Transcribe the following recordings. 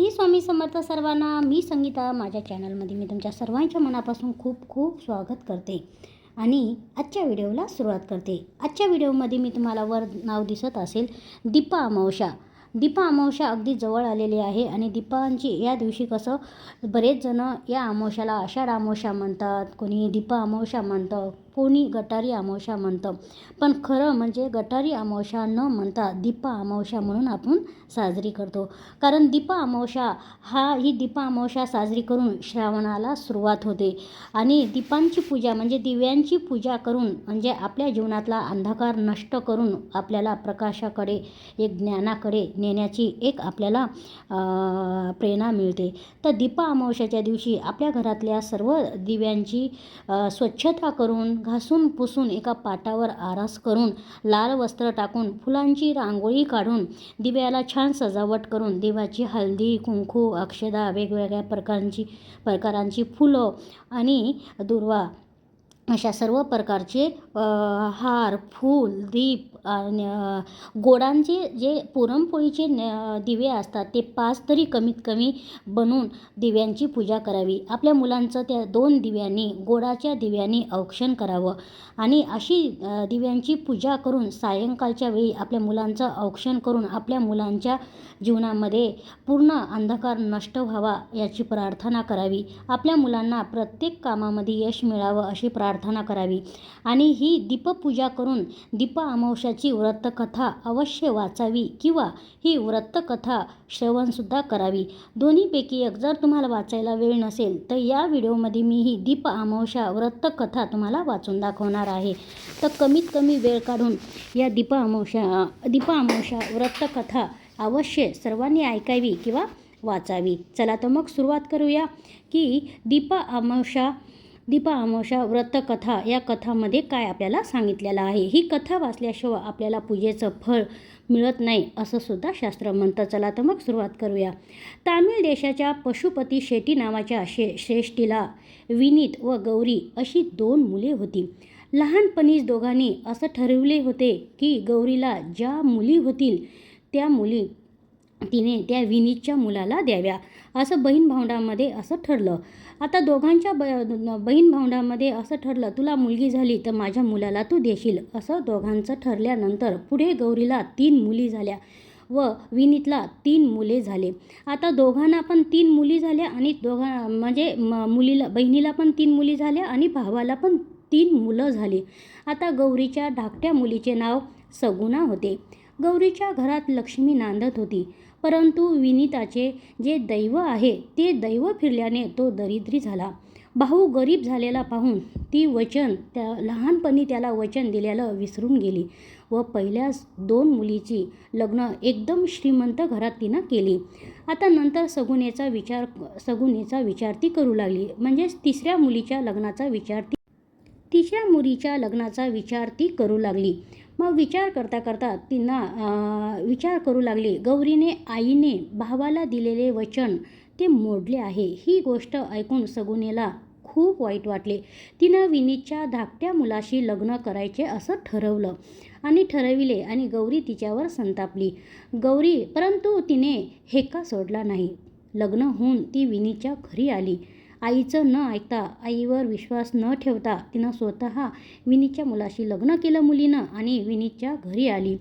श्री स्वामी समर्थ सर्वांना मी संगीता माझ्या चॅनलमध्ये मी तुमच्या सर्वांच्या मनापासून खूप खूप स्वागत करते आणि आजच्या व्हिडिओला सुरुवात करते. आजच्या व्हिडिओमध्ये मी तुम्हाला वर नाव दिसत असेल दीपा अमावशा दीपा अमावशा अगदी जवळ आलेली आहे आणि दीपांची या दिवशी कसं बरेच जणं या अमावश्याला आषाढ अमावशा म्हणतात कोणी दीपा अमावशा म्हणतं कोणी गटारी अमावस्या म्हणतं. पण खरं म्हणजे गटारी अमावस्या न म्हणता दीपा अमावस्या म्हणून आपण साजरी करतो. कारण दीपा अमावस्या हा ही दीपा अमावस्या साजरी करून श्रावणाला सुरुवात होते. आणि दीपांची पूजा म्हणजे दिव्यांची पूजा करून म्हणजे आपल्या जीवनातला अंधकार नष्ट करून आपल्याला प्रकाशाकडे एक ज्ञानाकडे नेण्याची एक आपल्याला प्रेरणा मिळते. तर दीपा अमावस्याच्या दिवशी आपल्या घरातल्या सर्व दिव्यांची स्वच्छता करून घासून पुसून एका पाटावर आरास करून लाल वस्त्र टाकून फुलांची रांगोळी काढून दिव्याला छान सजावट करून देवाची हळदी कुंकू अक्षदा वेगवेगळ्या प्रकारांची प्रकारांची फुलं आणि दुर्वा अशा सर्व प्रकारचे हार फूल दीप आणि गोडांचे जे पुरणपोळीचे न दिवे असतात ते पाच तरी कमीत कमी बनवून दिव्यांची पूजा करावी. आपल्या मुलांचं त्या दोन दिव्यांनी गोडाच्या दिव्यांनी औक्षण करावं आणि अशी दिव्यांची पूजा करून सायंकाळच्या वेळी आपल्या मुलांचं औक्षण करून आपल्या मुलांच्या जीवनामध्ये पूर्ण अंधकार नष्ट व्हावा याची प्रार्थना करावी. आपल्या मुलांना प्रत्येक कामामध्ये यश मिळावं अशी प्रार्थना प्रार्थना करावी. आणि ही दीपपूजा करून दीप अमावस्याची व्रतकथा अवश्य वाचावी किंवा ही व्रतकथा श्रवणसुद्धा करावी. दोन्हीपैकी एक जर तुम्हाला वाचायला वेळ नसेल तर या व्हिडिओमध्ये मी ही दीप अमावस्या व्रतकथा तुम्हाला वाचून दाखवणार आहे. तर कमीत कमी वेळ काढून या दीप अमावस्या दीप अमावस्या व्रतकथा अवश्य सर्वांनी ऐकावी किंवा वाचावी. चला तर मग सुरुवात करूया की दीप अमावशा दीपा अमावस्या व्रतकथा या कथामध्ये काय आपल्याला सांगितलेलं आहे? ही कथा वाचल्याशिवाय आपल्याला पूजेचं फळ मिळत नाही असं सुद्धा शास्त्र म्हणतं. चला तर मग सुरुवात करूया. तामिळ देशाच्या पशुपती शेट्टी नावाच्या शे श्रेष्ठीला विनीत व गौरी अशी दोन मुले होती. लहानपणीच दोघांनी असं ठरवले होते की गौरीला ज्या मुली होतील त्या मुली तिने त्या विनीतच्या मुलाला द्याव्या असं बहीण भावंडामध्ये असं ठरलं. आता दोघांच्या ब बहीण भावंडामध्ये असं ठरलं तुला मुलगी झाली तर माझ्या मुलाला तू देशील. असं दोघांचं ठरल्यानंतर पुढे गौरीला तीन मुली झाल्या व विनीतला तीन मुले झाले. आता दोघांना पण तीन मुली झाल्या आणि दोघां म्हणजे म मुलीला बहिणीला पण तीन मुली झाल्या आणि भावाला पण तीन मुलं झाली. आता गौरीच्या धाकट्या मुलीचे नाव सगुणा होते. गौरीच्या घरात लक्ष्मी नांदत होती. परंतु विनीताचे जे दैव आहे ते दैव फिरल्याने तो दरिद्री झाला. भाऊ गरीब झालेला पाहून ती वचन त्या लहानपणी त्याला वचन दिलेलं विसरून गेली व पहिल्याच दोन मुलीची लग्न एकदम श्रीमंत घरात तिनं केली. आता नंतर सगुनेचा विचार सगुनेचा विचार ती करू लागली. म्हणजेच तिसऱ्या मुलीच्या लग्नाचा विचार ती तिसऱ्या मुलीच्या लग्नाचा विचार ती करू लागली. मग विचार करता करता तिनं विचार करू लागली. गौरीने आईने भावाला दिलेले वचन ते मोडले आहे. ही गोष्ट ऐकून सगुनेला खूप वाईट वाटले. तिनं विनीतच्या धाकट्या मुलाशी लग्न करायचे असं ठरवलं आणि ठरविले आणि गौरी तिच्यावर संतापली. गौरी परंतु तिने हेका सोडला नाही. लग्न होऊन ती विनीतच्या घरी आली. आईचं न ऐकता आईवर विश्वास न ठेवता तिनं स्वतः विनीतच्या मुलाशी लग्न केलं मुलीनं आणि विनीतच्या घरी आली.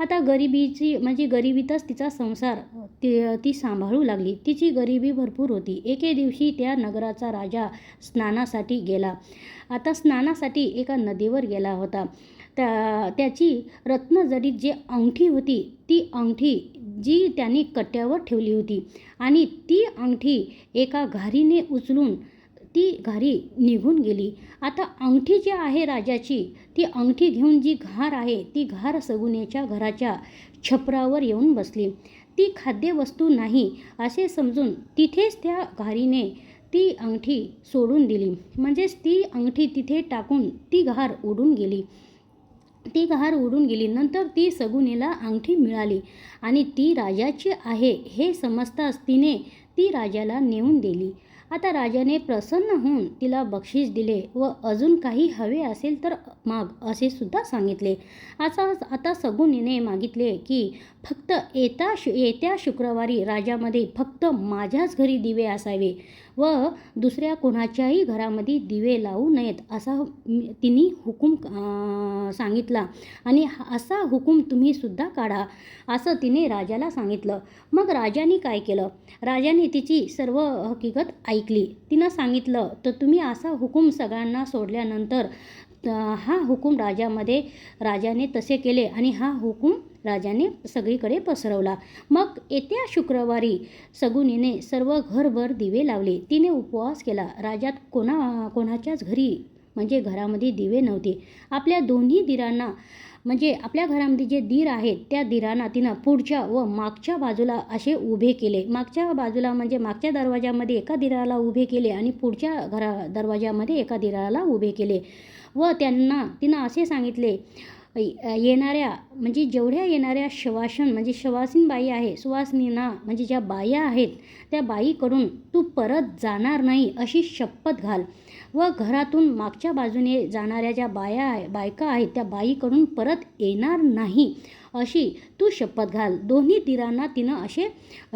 आता गरिबीची म्हणजे गरिबीतच तिचा संसार ती ती सांभाळू लागली. तिची गरिबी भरपूर होती. एके दिवशी त्या नगराचा राजा स्नानासाठी गेला. आता स्नानासाठी एका नदीवर गेला होता. त्या त्याची रत्नजडीत जी अंगठी होती ती अंगठी जी त्यांनी कट्ट्यावर ठेवली होती. आणि ती अंगठी एका घारीने उचलून ती घारी निघून गेली. आता अंगठी जी आहे राजाची ती अंगठी घेऊन जी घार आहे ती घार सगुनेच्या घराच्या छपरावर येऊन बसली. ती खाद्यवस्तू नाही असे समजून तिथेच त्या घारीने ती अंगठी सोडून दिली. म्हणजेच ती अंगठी तिथे टाकून ती घार उडून गेली. ती गहार उडून गेली. नंतर ती सगुनीला अंगठी मिळाली आणि ती राजाची आहे हे समजताच तिने ती राजाला नेऊन दिली. आता राजाने प्रसन्न होऊन तिला बक्षीस दिले व अजून काही हवे असेल तर माग असे सुद्धा सांगितले. आता आता सगुनीने मागितले की फक्त येता शु येत्या शुक्रवारी राजामध्ये फक्त माझ्याच घरी दिवे असावे. व दुसऱ्या कोणाच्याही घरामध्ये दिवे लावू नयेत असा तिने हुकूम सांगितला. आणि असा हुकूम तुम्हीसुद्धा काढा असं तिने राजाला सांगितलं. मग राजाने काय केलं? राजाने तिची सर्व हकीकत ऐकली. तिनं सांगितलं तर तुम्ही असा हुकूम सगळ्यांना सोडल्यानंतर हा हुकूम राजामध्ये राजाने तसे केले आणि हा हुकूम राजाने सगळीकडे पसरवला. मग येत्या शुक्रवारी सगुनीने सर्व घरभर दिवे लावले. तिने उपवास केला. राजात कोणा कोणाच्याच घरी म्हणजे घरामध्ये दिवे नव्हते. आपल्या दोन्ही दिरांना म्हणजे आपल्या घरामध्ये जे दीर आहेत त्या दिरांना तिनं पुढच्या व मागच्या बाजूला असे उभे केले. मागच्या बाजूला म्हणजे मागच्या दरवाजामध्ये एका दिराला उभे केले आणि पुढच्या घरा दरवाजामध्ये एका दिराला उभे केले. व त्यांना तिनं असे सांगितले येणाऱ्या म्हणजे जेवढ्या येणाऱ्या शवासन म्हणजे शवासीन बाई आहे सुवासनीना म्हणजे ज्या बाया आहेत त्या बाईकडून तू परत जाणार नाही अशी शपथ घाल. व घरातून मागच्या बाजूने जाणाऱ्या ज्या बाया आहे बायका आहेत त्या बाईकडून परत येणार नाही अशी तू शपथ घाल. दोन्ही तीरांना तिनं असे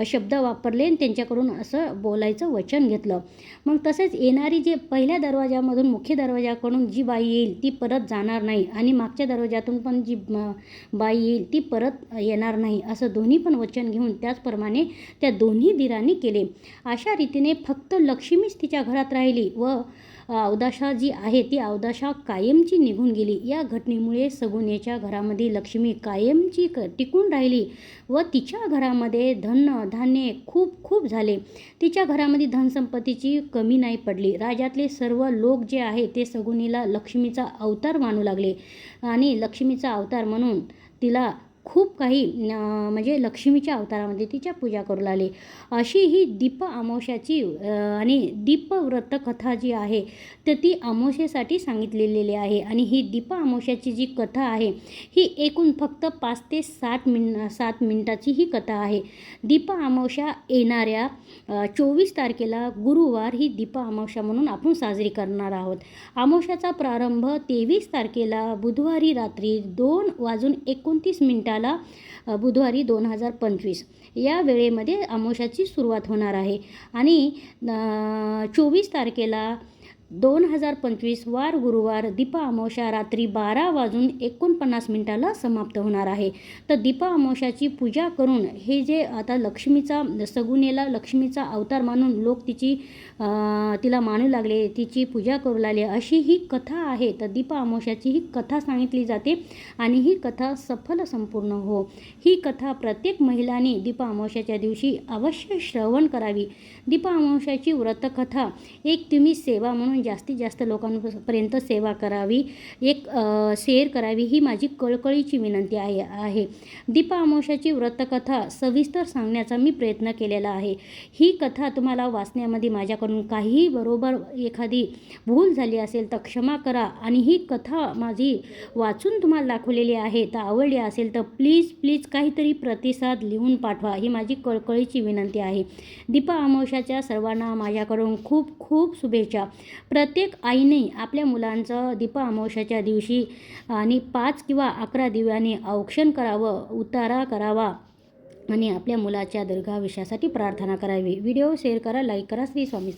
शब्द वापरले आणि त्यांच्याकडून असं बोलायचं वचन घेतलं. मग तसेच येणारी जे पहिल्या दरवाजामधून मुख्य दरवाजाकडून जी बाई येईल ती परत जाणार नाही आणि मागच्या दरवाजातून पण जी बाई येईल ती परत येणार नाही असं दोन्ही पण वचन घेऊन त्याचप्रमाणे त्या दोन्ही दिरांनी केले. अशा रीतीने फक्त लक्ष्मीच तिच्या घरात राहिली व अवदाशा जी आहे ती अवदाशा कायमची निघून गेली. या घटनेमुळे सगुनेच्या घरामध्ये लक्ष्मी कायमची क टिकून राहिली व तिच्या घरामध्ये धन धान्य खूप खूप झाले. तिच्या घरामध्ये धनसंपत्तीची कमी नाही पडली. राज्यातले सर्व लोक जे आहे ते सगुनीला लक्ष्मीचा अवतार मानू लागले. आणि लक्ष्मीचा अवतार म्हणून तिला खूप काही म्हणजे लक्ष्मीच्या अवतारामध्ये तिच्या पूजा करू लागले. अशी ही दीप अमावस्याची आणि दीपव्रत कथा जी आहे तर ती अमावस्येसाठी सांगितलेली आहे. आणि ही दीप अमावस्याची जी कथा आहे ही एकूण फक्त पाच ते सात मिन सात मिनिटाची ही कथा आहे. दीप अमावस्या येणाऱ्या चोवीस तारखेला गुरुवार ही दीप अमावस्या म्हणून आपण साजरी करणार आहोत. अमावस्याचा प्रारंभ तेवीस तारखेला बुधवारी रात्री दोन वाजून एकोणतीस मिनटा अ, बुधवारी दोन हजार पंचवीस. या वेळेमध्ये अमावस्याची सुरुवात होणार आहे. आणि चोवीस तारखेला दोन हजार पंचवीस वार गुरुवार दीपा अमावस्या रात्री बारा वाजून एकोणपन्नास मिनिटाला समाप्त होणार आहे. तर दीपा अमावस्याची पूजा करून हे जे आता लक्ष्मीचा सगुनेला लक्ष्मीचा अवतार मानून लोक तिची तिला मानू लागले तिची पूजा करू लागले अशी ही कथा आहे. तर दीपा अमावस्याची ही कथा सांगितली जाते आणि ही कथा सफल संपूर्ण हो. ही कथा प्रत्येक महिलांनी दीपा अमावस्याच्या दिवशी अवश्य श्रवण करावी. दीपा अमावस्याची व्रतकथा एक तुम्ही सेवा म्हणून जास्तीत जास्त लोकांपर्यंत सेवा करावी. एक शेअर करावी ही माझी कळकळीची विनंती आहे आहे. दीपा अमावस्याची व्रतकथा सविस्तर सांगण्याचा मी प्रयत्न केलेला आहे. ही कथा तुम्हाला वाचण्यामध्ये माझ्याकडून काहीही बरोबर एखादी भूल झाली असेल तर क्षमा करा आणि ही कथा माझी वाचून तुम्हाला दाखवलेली आहे. तर आवडली असेल तर प्लीज प्लीज काहीतरी प्रतिसाद लिहून पाठवा ही माझी कळकळीची विनंती आहे. दीपा अमोशाच्या सर्वांना माझ्याकडून खूप खूप शुभेच्छा. प्रत्येक आईने आपल्या मुलांचं दीपा अमावश्याच्या दिवशी आणि पाच किंवा अकरा दिव्याने औक्षण करावं उतारा करावा आणि आपल्या मुलाच्या दीर्घायुष्यासाठी प्रार्थना करावी. व्हिडिओ शेअर करा लाईक करा श्री स्वामी